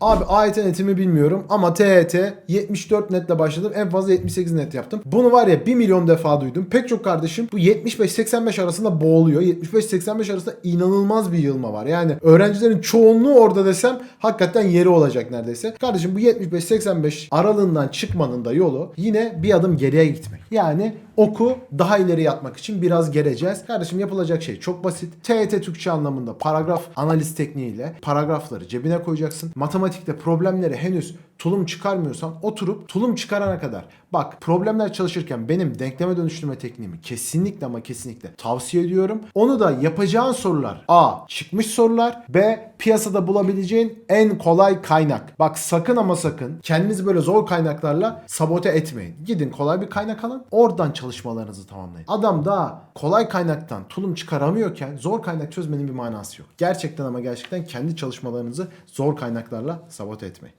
Abi AYT netimi bilmiyorum ama TYT 74 netle başladım. En fazla 78 net yaptım. Bunu var ya 1 milyon defa duydum. Pek çok kardeşim bu 75-85 arasında boğuluyor. 75-85 arasında inanılmaz bir yığılma var. Yani öğrencilerin çoğunluğu orada desem hakikaten yeri olacak neredeyse. Kardeşim bu 75-85 aralığından çıkmanın da yolu yine bir adım geriye gitmek. Yani oku daha ileri yatmak için biraz gereceğiz. Kardeşim yapılacak şey çok basit. TET Türkçe anlamında paragraf analiz tekniğiyle paragrafları cebine koyacaksın. Matematikte problemleri henüz tulum çıkarmıyorsan oturup tulum çıkarana kadar. Bak problemler çalışırken benim denkleme dönüştürme tekniğimi kesinlikle ama kesinlikle tavsiye ediyorum. Onu da yapacağın sorular A. Çıkmış sorular B. Piyasada bulabileceğin en kolay kaynak. Bak sakın ama sakın kendinizi böyle zor kaynaklarla sabote etmeyin. Gidin kolay bir kaynak alın. Oradan çalışmalarınızı tamamlayın. Adam daha kolay kaynaktan tulum çıkaramıyorken zor kaynak çözmenin bir manası yok. Gerçekten ama gerçekten kendi çalışmalarınızı zor kaynaklarla sabote etmeyin.